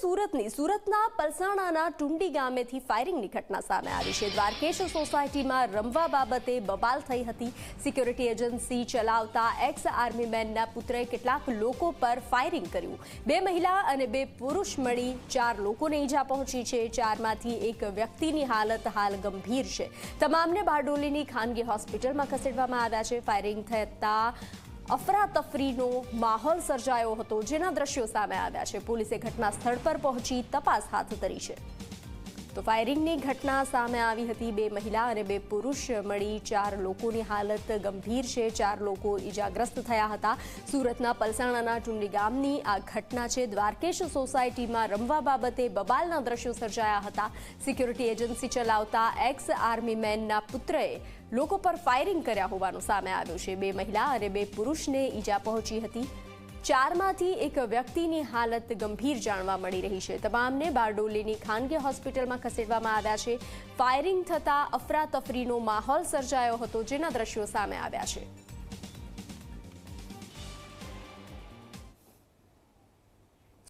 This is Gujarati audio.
સુરતની, સુરતના પલસાણાના ટુંડી ગામેથી ફાયરિંગની ઘટના સામે આવી છે. દ્વારકેશ સોસાયટીમાં રમવા બાબતે બબાલ થઈ હતી. સિક્યોરિટી એજન્સી ચલાવતા એક્સ આર્મી મેનના પુત્રએ કેટલાક લોકો પર ફાયરિંગ કર્યું. બે મહિલા અને બે પુરુષ મળી ચાર લોકોને ઈજા પહોંચી છે. ચારમાંથી એક વ્યક્તિની હાલત હાલ ગંભીર છે. તમામને બારડોલીની ખાનગી હોસ્પિટલમાં ખસેડવામાં આવ્યા છે. ફાયરિંગ થતા અફરાતફરીનો માહોલ સર્જાયો હતો, જેના દ્રશ્યો સામે આવ્યા છે. પોલીસે ઘટના સ્થળ પર પહોંચી તપાસ હાથ ધરી છે. તો ફાયરિંગની ઘટના સામે આવી હતી. બે મહિલા અને બે પુરુષ મળી ચાર લોકોની હાલત ગંભીર છે. ચાર લોકો ઈજાગ્રસ્ત થયા હતા. સુરતના પલસાણાના ટુંડી ગામની આ ઘટના છે. દ્વારકેશ સોસાયટીમાં રમવા બાબતે બબાલના દ્રશ્યો સર્જાયા હતા. સિક્યોરિટી એજન્સી ચલાવતા એક્સ આર્મી મેનના પુત્રએ લોકો પર ફાયરિંગ કર્યા હોવાનું સામે આવ્યું છે. બે મહિલા અને બે પુરુષને ઈજા પહોંચી હતી. ચારમાંથી એક વ્યક્તિની હાલત ગંભીર જાણવા મળી રહી છે. તમામને બારડોલીની ખાનગી હોસ્પિટલમાં ખસેડવામાં આવ્યા છે. ફાયરિંગ થતાં અફરાતફરીનો માહોલ સર્જાયો હતો, જેના દ્રશ્યો સામે આવ્યા છે.